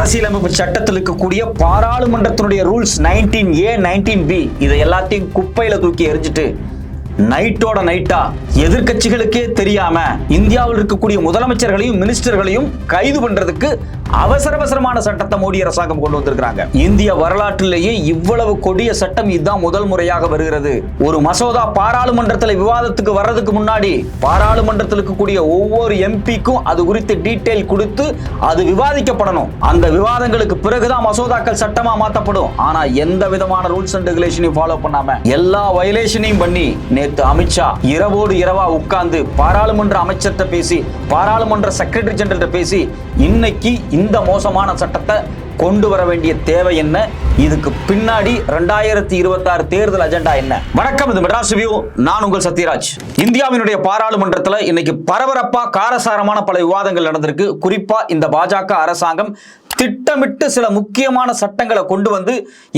அரசியலமைப்பு சட்டத்தில் இருக்கக்கூடிய பாராளுமன்றத்தினுடைய rules nineteen A nineteen B இதை எல்லாத்தையும் குப்பையில தூக்கி எரிஞ்சிட்டு நைட்டோட நைட்டா எதிர்கட்சிகளுக்கே தெரியாம இந்தியாவில் இருக்கக்கூடிய முதலமைச்சர்களையும் மினிஸ்டர்களையும் கைது பண்றதுக்கு அவசர அவசரமான சட்டத்தை மோடி அரசாங்கம் கொண்டு வந்திருக்கிறாங்க. இந்திய வரலாற்றிலேயே இவ்வளவு கொடிய சட்டம் இதுதான் முதல் முறையாக வருகிறது. ஒரு மசோதா பாராளுமன்றத்தில் விவாதத்துக்கு வர்றதுக்கு முன்னாடி பாராளுமன்றத்தில் இருக்கக்கூடிய ஒவ்வொரு எம்பிக்கும் அது குறித்து டீட்டெயில் கொடுத்து அது விவாதிக்கப்படணும். அந்த விவாதங்களுக்கு பிறகுதான் மசோதாக்கள் சட்டமா மாற்றப்படும் ஆனா எந்த விதமான ரூல்ஸ் அண்ட் ரெகுலேஷனையும் ஃபாலோ பண்ணாம எல்லா வயலேஷனையும் பண்ணி நேத்து அமித்ஷா இரவோடு இரவா உட்கார்ந்து பாராளுமன்ற அமைச்சர்கிட்ட பேசி பாராளுமன்ற செக்ரட்டரி ஜெனரல் பேசி இன்னைக்கு இந்த மோசமான சட்டத்தை கொண்டு வர வேண்டிய தேவை என்ன? இதுக்கு பின்னாடி ரெண்டாயிரத்தி இருபத்தாறு தேர்தல் அஜெண்டா என்ன? வணக்கம் இது மெட்ராஸ் வியூ. நான் உங்கள் சத்யராஜ். இந்தியாவினுடைய பாராளுமன்றத்தில் இன்னைக்கு பரபரப்பா காரசாரமான பல விவாதங்கள் நடந்திருக்கு. குறிப்பா இந்த பாஜக அரசாங்கம் திட்டமிட்டு சில முக்கியமான சட்டங்களை கொண்டு வந்து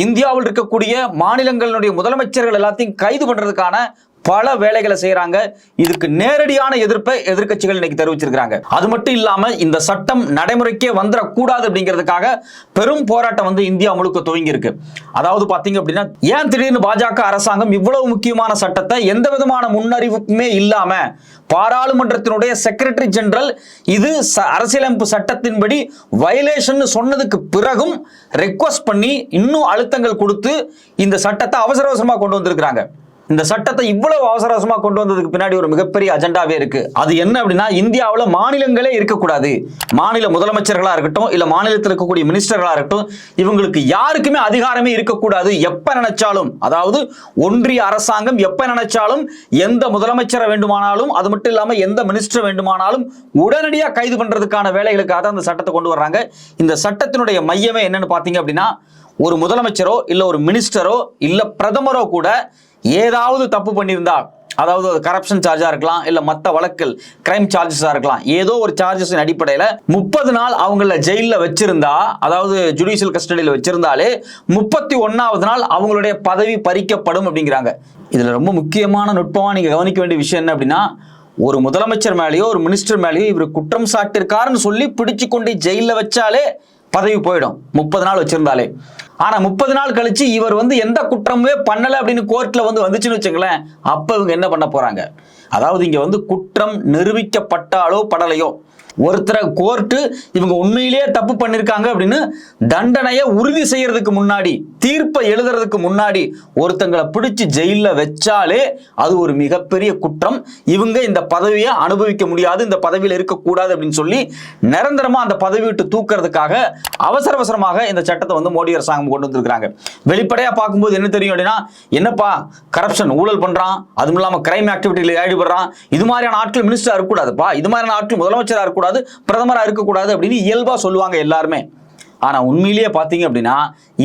இந்தியாவில் இருக்கக்கூடிய மாநிலங்களுடைய முதலமைச்சர்கள் எல்லாத்தையும் கைது பண்றதுக்கான பல வேலைகளை செய்யறாங்க இதுக்கு நேரடியான எதிர்ப்பை எதிர்க்கட்சிகள் இன்னைக்கு தெரிவிச்சிருக்காங்க அது மட்டும் இல்லாம இந்த சட்டம் நடைமுறைக்கே வந்துடக்கூடாது அப்படிங்கிறதுக்காக பெரும் போராட்டம் வந்து இந்தியா முழுக்க துவங்கி இருக்கு அதாவது பாத்தீங்க அப்படின்னா ஏன் திடீர்னு பாஜக அரசாங்கம் இவ்வளவு முக்கியமான சட்டத்தை எந்த விதமான முன்னறிவுக்குமே இல்லாம பாராளுமன்றத்தினுடைய செக்ரட்டரி ஜெனரல் இது ச- அரசியலமைப்பு சட்டத்தின்படி வயலேஷன் சொன்னதுக்கு பிறகும் ரெக்வஸ்ட் பண்ணி இன்னும் அழுத்தங்கள் கொடுத்து இந்த சட்டத்தை அவசர அவசரமா கொண்டு வந்திருக்கிறாங்க. இந்த சட்டத்தை இவ்வளவு அவசர அவசரமா கொண்டு வந்ததுக்கு பின்னாடி ஒரு மிகப்பெரிய அஜெண்டாவே இருக்கு. அது என்ன அப்படின்னா இந்தியாவில் மாநிலங்களே இருக்கக்கூடாது. மாநில முதலமைச்சர்களா இருக்கட்டும் இல்ல மாநிலத்தில் இருக்கக்கூடிய மினிஸ்டர்களா இருக்கட்டும் இவங்களுக்கு யாருக்குமே அதிகாரமே இருக்கக்கூடாது. எப்ப நினைச்சாலும் அதாவது ஒன்றிய அரசாங்கம் எப்ப நினைச்சாலும் எந்த முதலமைச்சரை வேண்டுமானாலும் அது மட்டும் இல்லாம எந்த மினிஸ்டர் வேண்டுமானாலும் உடனடியா கைது பண்றதுக்கான வேலைகளுக்காக அந்த சட்டத்தை கொண்டு வர்றாங்க. இந்த சட்டத்தினுடைய மையமே என்னன்னு பாத்தீங்க அப்படின்னா ஒரு முதலமைச்சரோ இல்ல ஒரு மினிஸ்டரோ இல்ல பிரதமரோ கூட ஏதாவது தப்பு பண்ணியிருந்தா அதாவது கரப்ஷன் சார்ஜாக இருக்கலாம் இல்லை மற்ற வழக்குகள் கிரைம் சார்ஜஸாக இருக்கலாம் ஏதோ ஒரு சார்ஜஸின் அடிப்படையில் முப்பது நாள் அவங்கள ஜெயிலில் வச்சிருந்தா அதாவது ஜுடிஷியல் கஸ்டடியில் வச்சிருந்தாலே முப்பத்தி ஒன்றாவது நாள் அவங்களுடைய பதவி பறிக்கப்படும் அப்படிங்கிறாங்க. இதில் ரொம்ப முக்கியமான நுட்பமாக நீங்கள் கவனிக்க வேண்டிய விஷயம் என்ன அப்படின்னா ஒரு முதலமைச்சர் மேலேயோ ஒரு மினிஸ்டர் மேலேயோ இவர் குற்றம் சாட்டிருக்காருன்னு சொல்லி பிடிச்சு கொண்டு ஜெயிலில் வச்சாலே பதவி போயிடும் முப்பது நாள் வச்சிருந்தாலே. ஆனா முப்பது நாள் கழிச்சு இவர் வந்து எந்த குற்றமுமே பண்ணல அப்படின்னு கோர்ட்ல வந்து வந்துச்சுன்னு வச்சுங்களேன் அப்ப இவங்க என்ன பண்ண போறாங்க? அதாவது இங்க வந்து குற்றம் நிரூபிக்கப்பட்டாலோ படலையோ ஒருத்தரை கோர்ட்டு இவங்க உண்மையிலேயே தப்பு பண்ணிருக்காங்க அப்படின்னு தண்டனையை உறுதி செய்யறதுக்கு முன்னாடி தீர்ப்பை எழுதுறதுக்கு முன்னாடி ஒருத்தங்களை பிடிச்சு ஜெயிலில் வச்சாலே அது ஒரு மிகப்பெரிய குற்றம். இவங்க இந்த பதவியை அனுபவிக்க முடியாது இந்த பதவியில் இருக்கக்கூடாது அப்படின்னு சொல்லி நிரந்தரமாக அந்த பதவி விட்டு தூக்குறதுக்காக அவசர அவசரமாக இந்த சட்டத்தை வந்து மோடி அரசாங்கம் கொண்டு வந்திருக்கிறாங்க. வெளிப்படையாக பார்க்கும்போது என்ன தெரியும் அப்படின்னா என்னப்பா கரப்ஷன் ஊழல் பண்ணுறான் அதுவும் இல்லாமல் கிரைம் ஆக்டிவிட்டியில் ஈடுபடுறான். இது மாதிரியான ஆட்கள் மினிஸ்டராக இருக்கக்கூடாதுப்பா இது மாதிரியான ஆட்கள் முதலமைச்சராக இருக்கக்கூடாது பிரதமராக இருக்கக்கூடாது அப்படின்னு இயல்பாக சொல்லுவாங்க எல்லாருமே. ஆனால் உண்மையிலேயே பார்த்தீங்க அப்படின்னா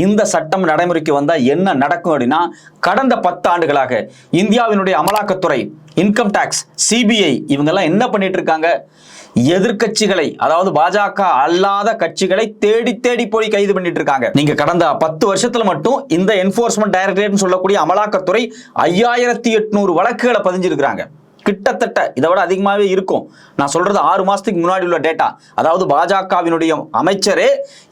இந்த சட்டம் நடைமுறைக்கு வந்தால் என்ன நடக்கும் அப்படின்னா கடந்த பத்து ஆண்டுகளாக இந்தியாவினுடைய அமலாக்கத்துறை இன்கம் டேக்ஸ் சிபிஐ இவங்கெல்லாம் என்ன பண்ணிட்டு இருக்காங்க எதிர்க்கட்சிகளை அதாவது பாஜக அல்லாத கட்சிகளை தேடி தேடி போய் கைது பண்ணிட்டு இருக்காங்க நீங்க கடந்த பத்து வருஷத்துல மட்டும் இந்த என்போர்ஸ்மெண்ட் டைரக்டரேட் சொல்லக்கூடிய அமலாக்கத்துறை ஐயாயிரத்தி எட்நூறு வழக்குகளை பதிஞ்சிருக்கிறாங்க. கிட்டத்தட்ட இதை விட அதிகமாகவே இருக்கும். நான் சொல்றது ஆறு மாசத்துக்கு முன்னாடி உள்ள டேட்டா அதாவது பாஜகவினுடைய அமைச்சரே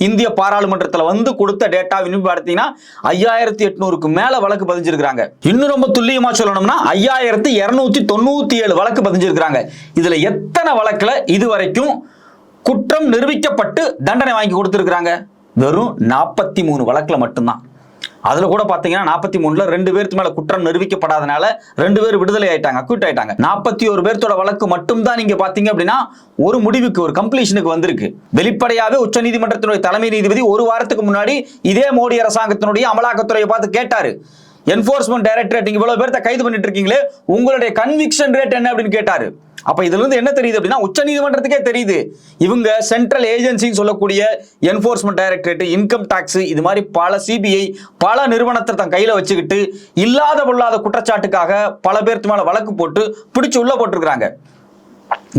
இந்திய பாராளுமன்றத்தில் வந்து கொடுத்த டேட்டா பார்த்தீங்கன்னா ஐயாயிரத்தி எட்நூறுக்கு மேல வழக்கு பதிஞ்சிருக்கிறாங்க. இன்னும் ரொம்ப துல்லியமா சொல்லணும்னா ஐயாயிரத்தி இருநூத்தி தொண்ணூத்தி ஏழு வழக்கு பதிஞ்சிருக்கிறாங்க. இதுல எத்தனை வழக்குல இது வரைக்கும் குற்றம் நிரூபிக்கப்பட்டு தண்டனை வாங்கி கொடுத்துருக்குறாங்க? வெறும் நாற்பத்தி மூணு வழக்குல மட்டும்தான். அதுல கூட பாத்தீங்கன்னா நாற்பத்தி மூணுல ரெண்டு பேருக்கு மேல குற்றம் நிரூபிக்கப்படாதனால ரெண்டு பேர் விடுதலை ஆயிட்டாங்க அக்யூட் ஆயிட்டாங்க. நாற்பத்தி ஒரு பேர்த்தோட வழக்கு மட்டும்தான் நீங்க பாத்தீங்க அப்படின்னா ஒரு முடிவுக்கு ஒரு கம்ப்ளீஷனுக்கு வந்திருக்கு. வெளிப்படையாவே உச்சநீதிமன்றத்தினுடைய தலைமை நீதிபதி ஒரு வாரத்துக்கு முன்னாடி இதே மோடி அரசாங்கத்தினுடைய அமலாக்கத்துறையை பார்த்து கேட்டாரு. என்போர்ஸ்மெண்ட் டைரக்டரேட் நீங்க இவ்வளவு பேர்த்த கைது பண்ணிட்டு இருக்கீங்களே உங்களுடைய கன்விக்ஷன் ரேட் என்ன அப்படின்னு கேட்டாரு. அப்ப இதுல இருந்து என்ன தெரியுது அப்படின்னா உச்ச நீதிமன்றத்துக்கே தெரியுது. இவங்க சென்ட்ரல் ஏஜென்சின்னு சொல்லக்கூடிய என்போர்ஸ்மெண்ட் டைரக்டரேட் இன்கம் டாக்ஸ் இது மாதிரி பல சிபிஐ பல நிறுவனத்தை தன் கையில வச்சுக்கிட்டு இல்லாத பொல்லாத குற்றச்சாட்டுக்காக பல பேர்த்து மேல வழக்கு போட்டு பிடிச்சு உள்ள போட்டிருக்கிறாங்க.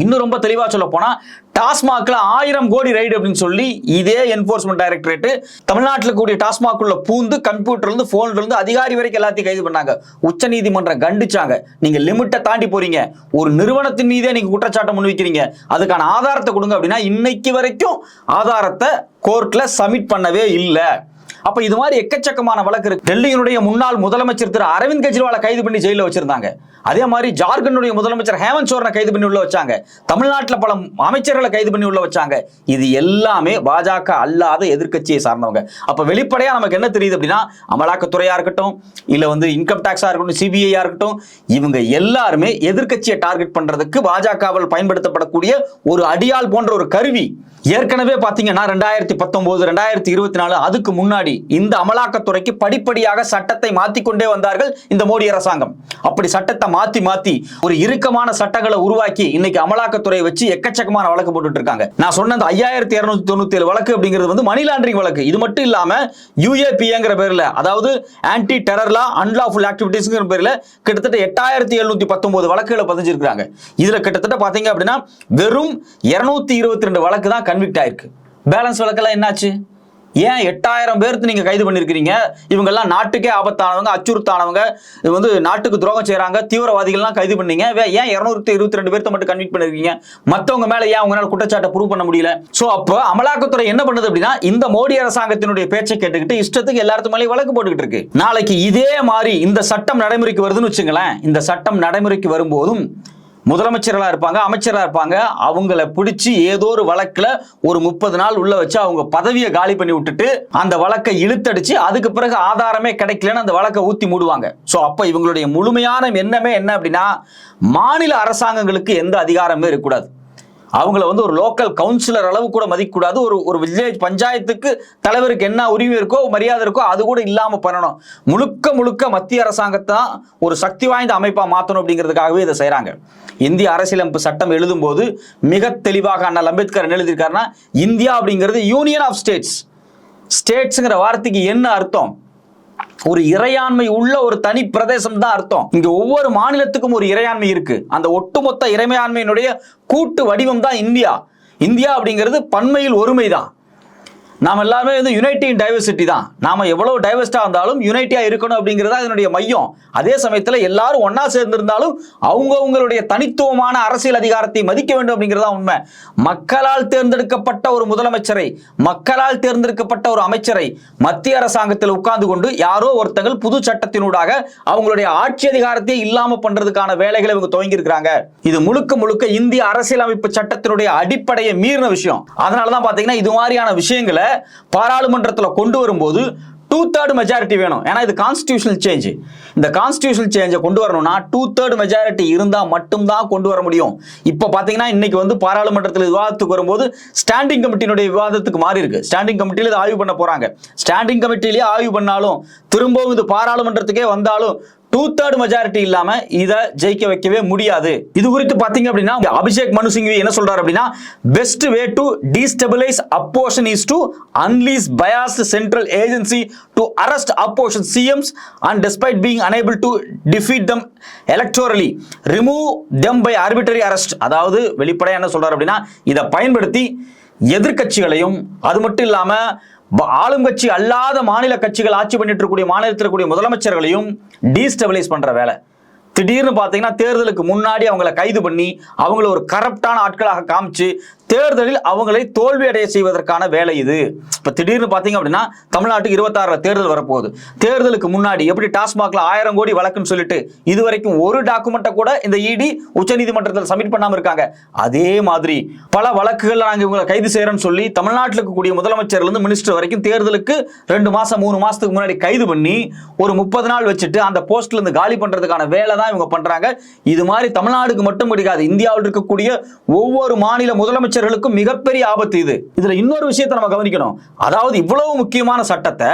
இன்னும் ரொம்ப தெளிவா சொல்ல போனா டாஸ்மாக்ல ஆயிரம் கோடி ரைடு அப்படின்னு சொல்லி இதே என்போர்ஸ்மெண்ட் டைரக்டரேட் தமிழ்நாட்டில் கூடிய டாஸ்மாக் உள்ள பூந்து கம்ப்யூட்டர்ல இருந்து போன்ல இருந்து அதிகாரி வரைக்கும் எல்லாத்தையும் கைது பண்ணாங்க. உச்ச நீதிமன்றம் கண்டிச்சாங்க. நீங்க லிமிட்டை தாண்டி போறீங்க. ஒரு நிறுவனத்தின் மீதே நீங்க குற்றச்சாட்டை முன்வைக்கிறீங்க. அதுக்கான ஆதாரத்தை கொடுங்க அப்படின்னா இன்னைக்கு வரைக்கும் ஆதாரத்தை கோர்ட்ல சப்மிட் பண்ணவே இல்லை. அப்ப இது மாதிரி எக்கச்சக்கமான வழக்கு இருக்கு. டெல்லியினுடைய முன்னாள் முதலமைச்சர் திரு அரவிந்த் கெஜ்ரிவாலை கைது பண்ணி ஜெயில வச்சிருந்தாங்க. அதே மாதிரி ஜார்க்கண்டுடைய முதலமைச்சர் ஹேமந்த் சோரனை கைது பண்ணி உள்ள வச்சாங்க. தமிழ்நாட்டில் பல அமைச்சர்களை கைது பண்ணி உள்ள வச்சாங்க. இது எல்லாமே பாஜக அல்லாத எதிர்க்கட்சியை சார்ந்தவங்க. அப்ப வெளிப்படையா நமக்கு என்ன தெரியுது அப்படின்னா அமலாக்கத்துறையா இருக்கட்டும் இல்ல வந்து இன்கம் டாக்ஸா இருக்கட்டும் சிபிஐயா இருக்கட்டும் இவங்க எல்லாருமே எதிர்க்கட்சியை டார்கெட் பண்றதுக்கு பாஜகவால் பயன்படுத்தப்படக்கூடிய ஒரு அடியாள் போன்ற ஒரு கருவி. ஏற்கனவே பாத்தீங்கன்னா ரெண்டாயிரத்தி பத்தொன்பது ரெண்டாயிரத்தி இருபத்தி நாலு அதுக்கு முன்னாடி இந்த அமலாக்கத்துறைக்கு படிப்படியாக சட்டத்தை மாத்திக்கொண்டே வந்தார்கள் இந்த மோடி அரசாங்கம். அப்படி சட்டத்தை மாத்தி மாத்தி ஒரு இறுக்கமான சட்டங்களை உருவாக்கி இன்னைக்கு அமலாக்கத்துறை வச்சு எக்கச்சக்கமான வழக்கு போட்டுட்டு இருக்காங்க. நான் சொன்ன அந்த ஐயாயிரத்தி இருநூத்தி தொண்ணூத்தி ஏழு வழக்கு அப்படிங்கிறது வந்து மணி லாண்டரிங் வழக்கு. இது மட்டும் இல்லாம யூஏபிஏங்கிற பேர்ல அதாவது ஆன்டி டெரர்லா அன்லாஃபுல் ஆக்டிவிட்டிஸ்ங்கிற பேர்ல கிட்டத்தட்ட எட்டாயிரத்தி எழுநூத்தி பத்தொன்பது வழக்குகளை பதிஞ்சிருக்காங்க இதுல கிட்டத்தட்ட பாத்தீங்க அப்படின்னா வெறும் இருநூத்தி இருபத்தி ரெண்டு வழக்கு தான் கன்விக்ட் ஆயிருக்கு. பேலன்ஸ் வழக்கெல்லாம் என்னாச்சு? ஏன் எட்டாயிரம் பேர்த்து நீங்க கைது பண்ணியிருக்கிறீங்க இவங்க எல்லாம் நாட்டுக்கே ஆபத்தானவங்க அச்சுறுத்தானவங்க. இது வந்து நாட்டுக்கு துரோகம் செய்கிறாங்க தீவிரவாதிகள்லாம் கைது பண்ணீங்க. ஏன் இருநூத்தி இருபத்தி ரெண்டு பேர்த்த மட்டும் கன்விட் பண்ணிருக்கீங்க? மத்தவங்க மேல ஏன் உங்களால குற்றச்சாட்டை ப்ரூவ் பண்ண முடியல? சோ அப்போ அமலாக்கத்துறை என்ன பண்ணுது அப்படின்னா இந்த மோடி அரசாங்கத்தினுடைய பேச்சை கேட்டுக்கிட்டு இஷ்டத்துக்கு எல்லாத்து மேலேயும் வழக்கு போட்டுக்கிட்டு இருக்கு. நாளைக்கு இதே மாதிரி இந்த சட்டம் நடைமுறைக்கு வருதுன்னு வச்சுங்களேன் இந்த சட்டம் நடைமுறைக்கு வரும்போதும் முதலமைச்சர்களாக இருப்பாங்க அமைச்சராக இருப்பாங்க. அவங்கள பிடிச்சி ஏதோ ஒரு வழக்கில் ஒரு முப்பது நாள் உள்ள வச்சு அவங்க பதவியை காலி பண்ணி விட்டுட்டு அந்த வழக்கை இழுத்தடிச்சு அதுக்கு பிறகு ஆதாரமே கிடைக்கலன்னு அந்த வழக்கை ஊத்தி மூடுவாங்க. ஸோ அப்போ இவங்களுடைய முழுமையான எண்ணமே என்ன அப்படின்னா மாநில அரசாங்கங்களுக்கு எந்த அதிகாரமே இருக்கக்கூடாது. அவங்கள வந்து ஒரு லோக்கல் கவுன்சிலர் அளவு கூட மதிக்கக்கூடாது. ஒரு ஒரு வில்லேஜ் பஞ்சாயத்துக்கு தலைவருக்கு என்ன உரிமை இருக்கோ மரியாதை இருக்கோ அது கூட இல்லாமல் பண்ணணும். முழுக்க முழுக்க மத்திய அரசாங்கத்தான் ஒரு சக்தி வாய்ந்த அமைப்பாக மாற்றணும் அப்படிங்கிறதுக்காகவே இதை செய்கிறாங்க இந்திய அரசியலமைப்பு சட்டம் எழுதும் போது மிக தெளிவாக அண்ணல் அம்பேத்கர் என்ன எழுதியிருக்காருன்னா இந்தியா அப்படிங்கிறது யூனியன் ஆஃப் ஸ்டேட்ஸ் ஸ்டேட்ஸுங்கிற வார்த்தைக்கு என்ன அர்த்தம்? ஒரு இறையாண்மை உள்ள ஒரு தனி பிரதேசம் தான் அர்த்தம். இங்க ஒவ்வொரு மாநிலத்துக்கும் ஒரு இறையாண்மை இருக்கு. அந்த ஒட்டுமொத்த இறைமையாண்மையினுடைய கூட்டு வடிவம் தான் இந்தியா. இந்தியா அப்படிங்கிறது பன்மையில் ஒருமை தான் நாம் எல்லாருமே வந்து யுனைட்டி இன் டைவர்சிட்டி தான். நாம் எவ்வளோ டைவர்ஸ்டாக இருந்தாலும் யுனைட்டியாக இருக்கணும் அப்படிங்கிறதா இதனுடைய மையம். அதே சமயத்தில் எல்லாரும் ஒன்றா சேர்ந்திருந்தாலும் அவங்கவுங்களுடைய தனித்துவமான அரசியல் அதிகாரத்தை மதிக்க வேண்டும் அப்படிங்கிறதா உண்மை. மக்களால் தேர்ந்தெடுக்கப்பட்ட ஒரு முதலமைச்சரை மக்களால் தேர்ந்தெடுக்கப்பட்ட ஒரு அமைச்சரை மத்திய அரசாங்கத்தில் உட்கார்ந்து கொண்டு யாரோ ஒருத்தங்கள் புது சட்டத்தினூடாக அவங்களுடைய ஆட்சி அதிகாரத்தை இல்லாமல் பண்ணுறதுக்கான வேலைகளை இவங்க துவங்கியிருக்கிறாங்க. இது முழுக்க முழுக்க இந்திய அரசியலமைப்பு சட்டத்தினுடைய அடிப்படையை மீறின விஷயம். அதனால தான் பார்த்தீங்கன்னா இது மாதிரியான விஷயங்களை பாராளுமன்றத்தில் கொண்டு வரும்போது டூ தேர்ட் மெஜாரிட்டி வேணும். ஏன்னா இது கான்ஸ்டியூஷனல் சேஞ்ச் இந்த கான்ஸ்டியூஷனல் சேஞ்சை கொண்டு வரணும்னா டூ தேர்ட் மெஜாரிட்டி இருந்தால் மட்டும்தான் கொண்டு வர முடியும். இப்போ பார்த்தீங்கன்னா இன்னைக்கு வந்து பாராளுமன்றத்தில் விவாதத்துக்கு வரும்போது ஸ்டாண்டிங் கமிட்டியினுடைய விவாதத்துக்கு மாறி இருக்கு ஸ்டாண்டிங் கமிட்டியில் இதை ஆய்வு பண்ண போகிறாங்க ஸ்டாண்டிங் கமிட்டிலேயே ஆய்வு பண்ணாலும் திரும்பவும் இது பாராளுமன்றத்துக்கே வந்தாலும் டூ தேர்ட் மெஜாரிட்டி இல்லாம இதை ஜெயிக்க வைக்கவே முடியாது. இது குறித்து பாத்தீங்க அப்படின்னா அபிஷேக் மனு சிங்வி என்ன சொல்றாரு அப்படின்னா best way to destabilise opposition is to unleash biased central agency to arrest opposition CMs and despite being unable to defeat them electorally remove them by arbitrary arrest. அதாவது வெளிப்படையா என்ன சொல்றாரு அப்படின்னா இதை பயன்படுத்தி எதிர்க்கட்சிகளையும் அது மட்டும் இல்லாமல் ஆளும் கட்சி அல்லாத மாநில கட்சிகள் ஆட்சி பண்ணிட்டு இருக்கக்கூடிய மாநிலத்தில் இருக்கக்கூடிய முதலமைச்சர்களையும் டீஸ்டபிளைஸ் பண்ற வேலை. திடீர்னு பார்த்தீங்கன்னா தேர்தலுக்கு முன்னாடி அவங்கள கைது பண்ணி அவங்கள ஒரு கரப்டான ஆட்களாக காமிச்சு தேர்தலில் அவங்களை தோல்வி அடைய செய்வதற்கான வேலை இது. இப்போ திடீர்னு பார்த்தீங்க அப்படின்னா தமிழ்நாட்டுக்கு இருபத்தாறுல தேர்தல் வரப்போகுது. தேர்தலுக்கு முன்னாடி எப்படி டாஸ்மாக்ல ஆயிரம் கோடி வழக்குன்னு சொல்லிட்டு இது வரைக்கும் ஒரு டாக்குமெண்ட்டை கூட இந்த இடி உச்சநீதிமன்றத்தில் சப்மிட் பண்ணாம இருக்காங்க. அதே மாதிரி பல வழக்குகள் நாங்கள் இவங்களை கைது செய்யறோம்னு சொல்லி தமிழ்நாட்டில் இருக்கக்கூடிய முதலமைச்சர்ல இருந்து மினிஸ்டர் வரைக்கும் தேர்தலுக்கு ரெண்டு மாசம் மூணு மாசத்துக்கு முன்னாடி கைது பண்ணி ஒரு முப்பது நாள் வச்சுட்டு அந்த போஸ்ட்ல இருந்து காலி பண்றதுக்கான வேலை தான் இவங்க பண்றாங்க. இது மாதிரி தமிழ்நாடுக்கு மட்டும் கிடைக்காது இந்தியாவில் இருக்கக்கூடிய ஒவ்வொரு மாநில முதலமைச்சர் அமைச்சர்களுக்கும் மிகப்பெரிய ஆபத்து இது. இதுல இன்னொரு விஷயத்தை நம்ம கவனிக்கணும். அதாவது இவ்வளவு முக்கியமான சட்டத்தை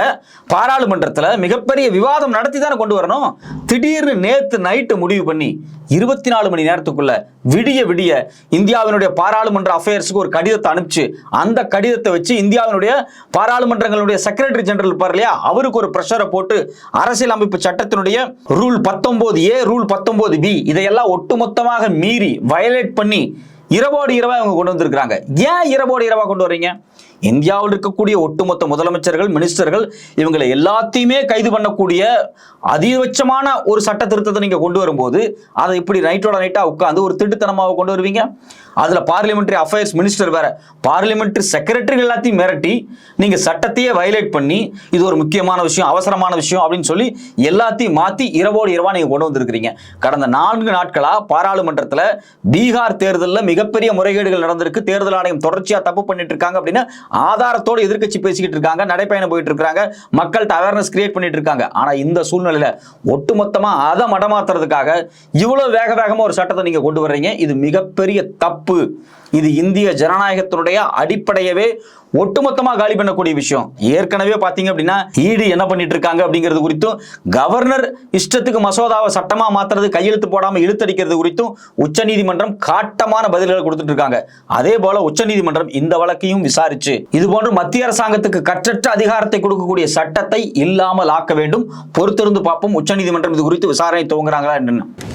பாராளுமன்றத்துல மிகப்பெரிய விவாதம் நடத்தி தானே கொண்டு வரணும். திடீர்னு நேத்து நைட்டு முடிவு பண்ணி இருபத்தி நாலு மணி நேரத்துக்குள்ள விடிய விடிய இந்தியாவினுடைய பாராளுமன்ற அஃபேர்ஸ்க்கு ஒரு கடிதத்தை அனுப்பிச்சு அந்த கடிதத்தை வச்சு இந்தியாவினுடைய பாராளுமன்றங்களுடைய செக்ரட்டரி ஜெனரல் இருப்பார் இல்லையா? அவருக்கு ஒரு ப்ரெஷரை போட்டு அரசியல் அமைப்பு சட்டத்தினுடைய ரூல் பத்தொன்பது ஏ ரூல் பத்தொன்பது பி இதையெல்லாம் ஒட்டுமொத்தமாக மீறி வயலேட் பண்ணி இரவோடு இரவா இவங்க கொண்டு வந்திருக்கிறாங்க. ஏன் இரவோடு இரவா கொண்டு வர்றீங்க? இந்தியாவில் இருக்கக்கூடிய ஒட்டுமொத்த முதலமைச்சர்கள் மினிஸ்டர்கள் இவங்களை எல்லாத்தையுமே கைது பண்ணக்கூடிய அதிகபட்சமான ஒரு சட்ட திருத்தத்தை நீங்க கொண்டு வரும்போது அதை இப்படி நைட்டோட நைட்டா உட்காந்து ஒரு திட்டுத்தனமாக கொண்டு வருவீங்க? அதுல பார்லிமெண்ட்ரி அஃபேர்ஸ் மினிஸ்டர் வேற பார்லிமெண்ட்ரி செக்ரட்டரி எல்லாத்தையும் மிரட்டி நீங்க சட்டத்தையே வயலேட் பண்ணி இது ஒரு முக்கியமான விஷயம் அவசரமான விஷயம் அப்படின்னு சொல்லி எல்லாத்தையும் மாத்தி இரவோடு இரவா நீங்க கொண்டு வந்திருக்கிறீங்க. கடந்த நான்கு நாட்களா பாராளுமன்றத்துல பீகார் தேர்தலில் மிகப்பெரிய முறைகேடுகள் நடந்திருக்கு. தேர்தல் ஆணையம் தொடர்ச்சியா தப்பு பண்ணிட்டு இருக்காங்க அப்படின்னு ஆதாரத்தோடு எதிர்க்கட்சி பேசிக்கிட்டு இருக்காங்க நடைப்பயணம் போயிட்டு இருக்காங்க மக்கள்கிட்ட அவேர்னஸ் கிரியேட் பண்ணிட்டு இருக்காங்க. ஆனா இந்த சூழ்நிலையில ஒட்டுமொத்தமா அதை மடமாத்துறதுக்காக இவ்வளவு வேக வேகமா ஒரு சட்டத்தை நீங்க கொண்டு வர்றீங்க. இது மிகப்பெரிய தப்பு. இது இந்திய ஜனநாயகத்தினுடைய அடிப்படையவே ஒட்டுமொத்தமா காலி பண்ணக்கூடிய விஷயம். ஏற்கனவே பாத்தீங்க அப்படின்னா ஈடு என்ன பண்ணிட்டு இருக்காங்க அப்படிங்கிறது குறித்தும் கவர்னர் இஷ்டத்துக்கு மசோதாவை சட்டமா மாத்துறது கையெழுத்து போடாம இழுத்தடிக்கிறது குறித்தும் உச்சநீதிமன்றம் காட்டமான பதில்களை கொடுத்துட்டு இருக்காங்க அதே போல உச்சநீதிமன்றம் இந்த வழக்கையும் விசாரிச்சு. இது போன்று மத்திய அரசாங்கத்துக்கு கற்றற்ற அதிகாரத்தை கொடுக்கக்கூடிய சட்டத்தை இல்லாமல் ஆக்க வேண்டும். பொறுத்திருந்து பார்ப்போம். உச்சநீதிமன்றம் இது குறித்து விசாரணை துவங்குறாங்களா என்னன்னு.